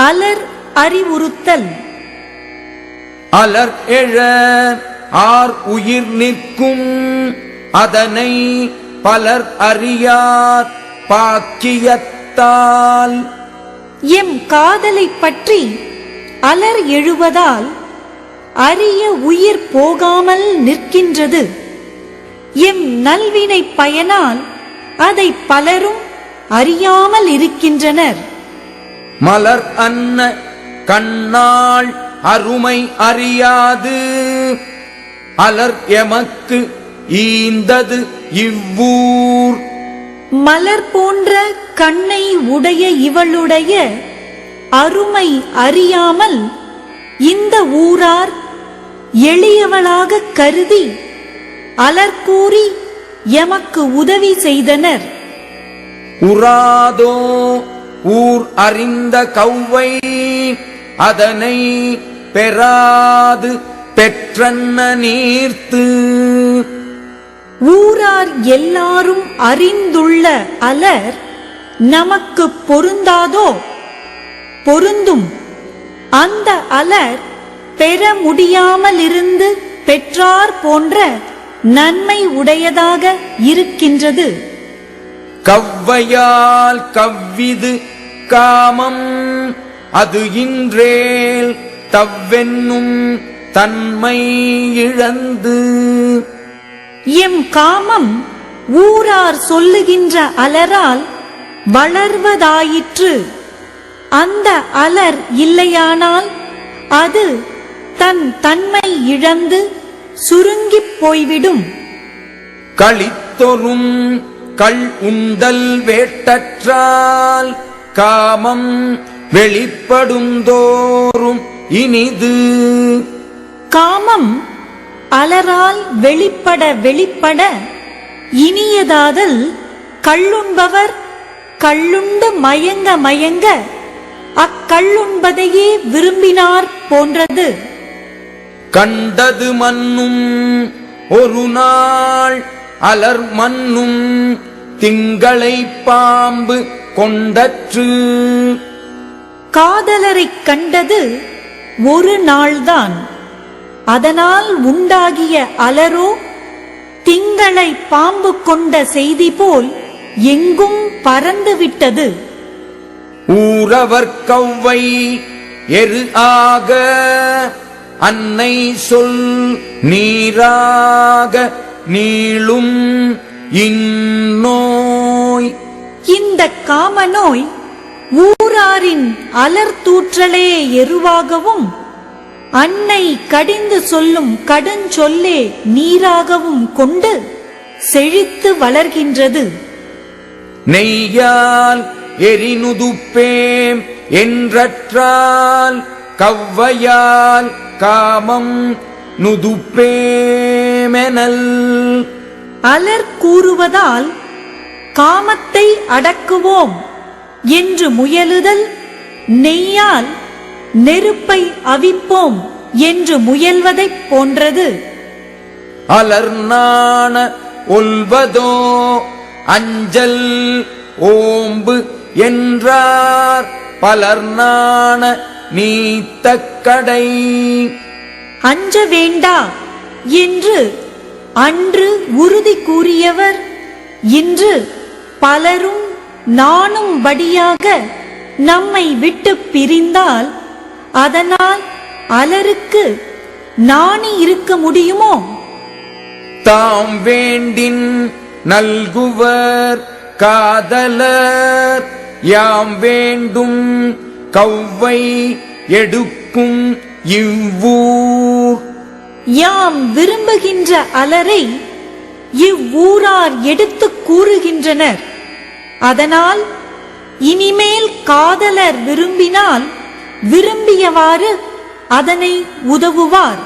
அலர் அறிவுறுத்தல். அலர் எழ ஆர் உயிர் நிற்கும். அதனை பலர் அறியார் பாக்கியத்தால். எம் காதலைப் பற்றி அலர் எழுவதால் அரிய உயிர் போகாமல் நிற்கின்றது. எம் நல்வினை பயனால் அதை பலரும் அறியாமல் இருக்கின்றனர். மலர் அன்ன கண்ணாள் அருமை அறியாது. அலர் எமக்கு ஈந்தது இவ்வூர். மலர் போன்ற கண்ணை உடைய இவளுடைய அருமை அறியாமல் இந்த ஊரார் எளியவளாக கருதி அலர்கூறி எமக்கு உதவி செய்தனர். உராதோ ஊர் அறிந்த கௌவை அதனை பெறாது பெற்றன்ன நீர்த்து. ஊரார் எல்லாரும் அறிந்துள்ள அலர் நமக்கு பொருந்தாதோ? பொருந்தும். அந்த அலர் பெற முடியாமலிருந்து பெற்றார் போன்ற நன்மை உடையதாக இருக்கின்றது. கவ்வையால் கவ்விது காமம் அது இன்றேல் தவ்வென்னும் தன்மை இழந்து. எம் காமம் ஊரார் சொல்லுகின்ற அலரால் வளர்வதாயிற்று. அந்த அலர் இல்லையானால் அது தன் தன்மை இழந்து சுருங்கிப் போய்விடும். களித்தொரும் கள் உண்டல் வேட்டற்றால் காமம் வெளிப்படும் தோறும் இனிது. காமம் அலரால் வெளிப்பட வெளிப்பட இனியதாதல் கள்ளுண்பவர் கள்ளுண்டு மயங்க மயங்க அக்கள்ளுண்பதையே விரும்பினார் போன்றது. கண்டது மன்னும் ஒரு நாள் அலர் மன்னும் திங்களை பாம்பு கொண்டற்று. காதலரைக் கண்டது ஒரு நாள்தான். அதனால் உண்டாகிய அலரோ திங்களை பாம்பு கொண்ட செய்தி போல் எங்கும் பறந்துவிட்டது ஊரவர் கௌவை எரு ஆக அன்னை சொல் நீராக நீளும் இந்நோய் இந்த காமநோய் ஊராரின் அலர் தூற்றலே எருவாகவும் அன்னை கடிந்து சொல்லும் கடுஞ்சொல்லே நீராகவும் கொண்டு செழித்து வளர்கின்றது. நெய்யால் எரினுதுப்பேம் என்றற்றால் கவ்வையால் காமம் நுதுப்பேமெனல். அலர் கூறுவதால் காமத்தை அடக்குவோம் என்று முயலுதல் நெய்யால் நெருப்பை அவிப்போம் என்று முயல்வதைப் போன்றது. அலர்நாண ஒல்வதோ அஞ்சல் ஓம்பு என்றார் பலர்நாண நீத்தக்கடை. அஞ்ச வேண்டா என்று அன்று உறுதி கூறியவர் இன்று பலரும் நாணும்படியாக நம்மை விட்டு பிரிந்தால் அதனால் அலருக்கு நாணி இருக்க முடியுமோ? தாம் வேண்டின் நல்குவர் காதலர். யாம் வேண்டும் கௌவை எடுக்கும் இவ்வூர். யாம் விரும்புகின்ற அலரை இவ்வூரார் எடுத்துக் கூறுகின்றனர். அதனால் இனிமேல் காதலர் விரும்பினால் விரும்பியவாறு அதனை உதவுவார்.